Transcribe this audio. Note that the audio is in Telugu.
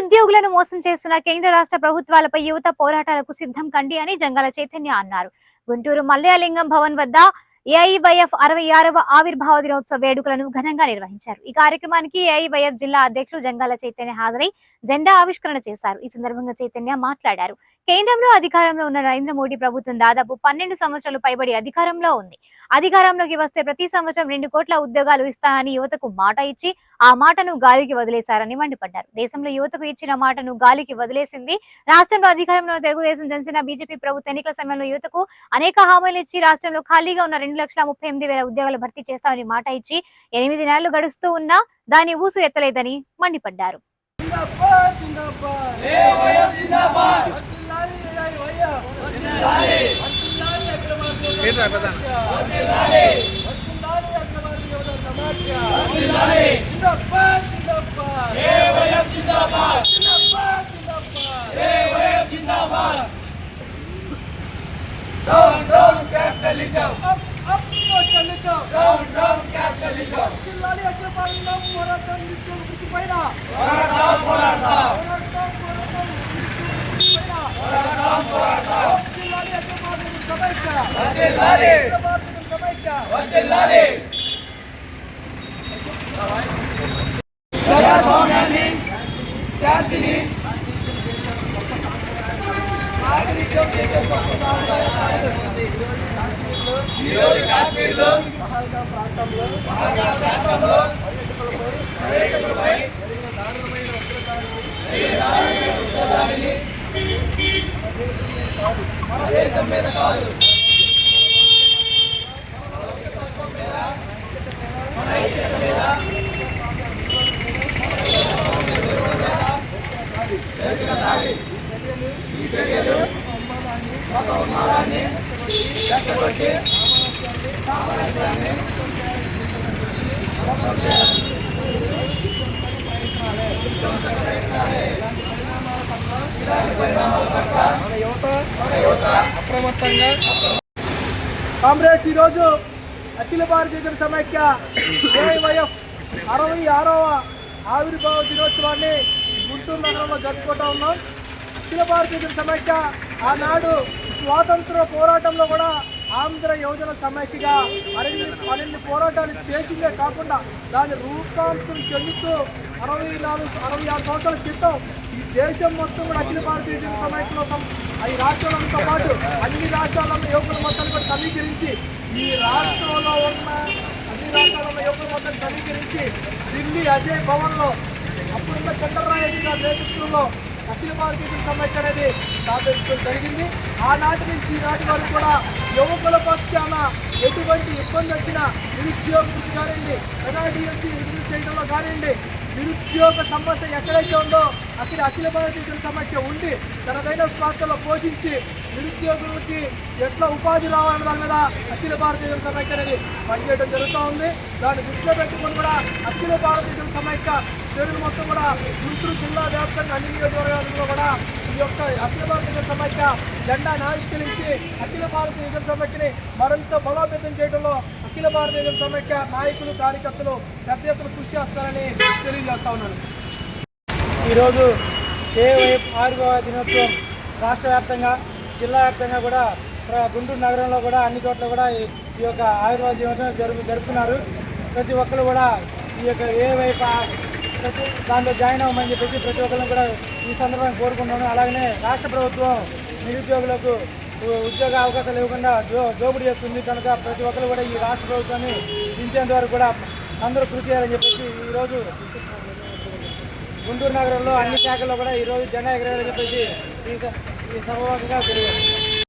నిరుద్యోగులను మోసం చేస్తున్న కేంద్ర రాష్ట్ర ప్రభుత్వాలపై యువత పోరాటాలకు సిద్ధం కండి అని జంగాల చైతన్య అన్నారు. గుంటూరు మల్లయాలింగం భవన్ వద్ద ఏఐవైఎఫ్ అరవై ఆరవ ఆవిర్భావ దినోత్సవ వేడుకలను ఘనంగా నిర్వహించారు. ఈ కార్యక్రమానికి ఏఐవైఎఫ్ జిల్లా అధ్యక్షులు జంగాల చైతన్య హాజరై జెండా ఆవిష్కరణ చేశారు. ఈ సందర్భంగా చైతన్య మాట్లాడారు. కేంద్రంలో అధికారంలో ఉన్న నరేంద్ర మోడీ ప్రభుత్వం దాదాపు పన్నెండు సంవత్సరాలు పైబడి అధికారంలో ఉంది. అధికారంలోకి వస్తే ప్రతి సంవత్సరం రెండు కోట్ల ఉద్యోగాలు ఇస్తానని యువతకు మాట ఇచ్చి ఆ మాటను గాలికి వదిలేశారని మండిపడ్డారు. దేశంలో యువతకు ఇచ్చిన మాటను గాలికి వదిలేసింది రాష్ట్రంలో అధికారంలో తెలుగుదేశం జనసేన బీజేపీ ప్రభుత్వ ఎన్నికల సమయంలో యువతకు అనేక హామీలు ఇచ్చి రాష్ట్రంలో ఖాళీగా ఉన్న రెండు లక్షల ముప్పై ఎనిమిది వేల ఉద్యోగాలు భర్తీ చేస్తామని మాట ఇచ్చి ఎనిమిది నెలలు గడుస్తూ ఉన్నా దాని ఊసు ఎత్తలేదని మండిపడ్డారు. జిందాబాద్ జిందాబాద్. డౌన్ డౌన్ క్యాపిటలిజం పోరాటం నిత్యం పోరాటం పోరాటం పోరాటం పోరాటం పోరాటం పోరాటం సమైక్య సమైక్య ప్రజాస్వామ్యాన్ని శాంతిని నాగరికం చేసే గొప్ప సాంప్రదాయ పహల్గా ప్రాంతంలో పర్యాటకులపై జరిగిన దారుణమైన ఉగ్రదాడిని మన దేశం మీద కాదు. మన ఐక్యత మీద జరిగిన దాడి ఈ చర్యలు మత ఉన్మాదాన్ని రెచ్చగొట్టి సామరస్యాన్ని మన యువత యువత అప్రమత్తంగా కామ్రేడ్స్ ఈరోజు అఖిల భారతీయ జన సమైక్య ఏఐవైఎఫ్ అరవై ఆరవ ఆవిర్భావ దినోత్సవాన్ని గుంటూరు నగరంలో జరుపుకుంటా ఉన్నాం. అఖిల భారతీయ జన సమైక్య ఆనాడు స్వాతంత్ర పోరాటంలో కూడా ఆంధ్ర యువజన సమైక్యగా మరిన్ని పన్నెండు పోరాటాలు చేసిందే కాకుండా దాని రూపాంతరం చెందుతూ అరవై నాలుగు అరవై ఆరు సంవత్సరాల క్రితం ఈ దేశం మొత్తం కూడా అఖిల భారతీయ జన సమైక్యలో ఈ రాష్ట్రాలతో పాటు అన్ని రాష్ట్రాలలో యువకుల మొత్తాన్ని కూడా సమీకరించి ఈ రాష్ట్రంలో ఉన్న అన్ని రాష్ట్రాలలో యువకుల మొత్తాన్ని సమీకరించి ఢిల్లీ అజయ్ భవన్లో అప్పుడున్న చంద్రరాయ గారి నేతృత్వంలో అఖిల భారతీయ జన సమైక్య అనేది స్థాపించడం జరిగింది. ఆనాటి నుంచి ఈనాటి వరకు కూడా యువకుల పక్షాన ఎటువంటి ఇబ్బంది వచ్చినా నిరుద్యోగ కానివ్వండి ఎన్ఆర్డిఎస్సీ విడుదల చేయడంలో కానివ్వండి నిరుద్యోగ సమస్య ఎక్కడైతే ఉందో అక్కడ అఖిల భారతీయుల సమస్య ఉండి తనదైన పాత్రలో పోషించి నిరుద్యోగులకి ఎట్లా ఉపాధి రావాలన్న దాని మీద అఖిల భారతీయ సమైక్య అనేది పనిచేయడం జరుగుతూ ఉంది. దాన్ని దృష్టిలో పెట్టుకుని కూడా అఖిల భారతీయ సమైక్య చర్యలు మొత్తం కూడా గుంటూరు జిల్లా వ్యాప్తంగా అన్ని నియోజకవర్గాలలో కూడా ఈ యొక్క అఖిల భారత జన సమైక్య జెండా ఆవిష్కరించి అఖిల భారత జన సమైక్యని మరింత బలోపేతం చేయడంలో అఖిల భారత జన సమైక్య నాయకులు కార్యకర్తలు పెద్ద ఎత్తున కృషి చేస్తారని తెలియజేస్తా ఉన్నాను. ఈరోజు ఏవైపు ఆవిర్భావ దినోత్సవం రాష్ట్ర వ్యాప్తంగా జిల్లా వ్యాప్తంగా కూడా ప్ర- గుంటూరు నగరంలో కూడా అన్ని చోట్ల కూడా ఈ యొక్క ఆయుర్వేద దినోత్సవం జరుపు జరుపుతున్నారు ప్రతి ఒక్కరు కూడా ఈ యొక్క ఏవైపు ప్రతి దాంట్లో జాయిన్ అవ్వమని చెప్పేసి ప్రతి ఒక్కరిని కూడా ఈ సందర్భంగా కోరుకుంటున్నాను. అలాగనే రాష్ట్ర ప్రభుత్వం నిరుద్యోగులకు ఉద్యోగ అవకాశాలు ఇవ్వకుండా జో దోపిడీ చేస్తుంది. కనుక ప్రతి ఒక్కరు కూడా ఈ రాష్ట్ర ప్రభుత్వాన్ని దించేంత వరకు కూడా అందరూ కృషి చేయాలని చెప్పేసి ఈరోజు గుంటూరు నగరంలో అన్ని శాఖల్లో కూడా ఈరోజు జెండా ఎగరేయాలని చెప్పేసి ఈ సమావేశంగా తెలియదు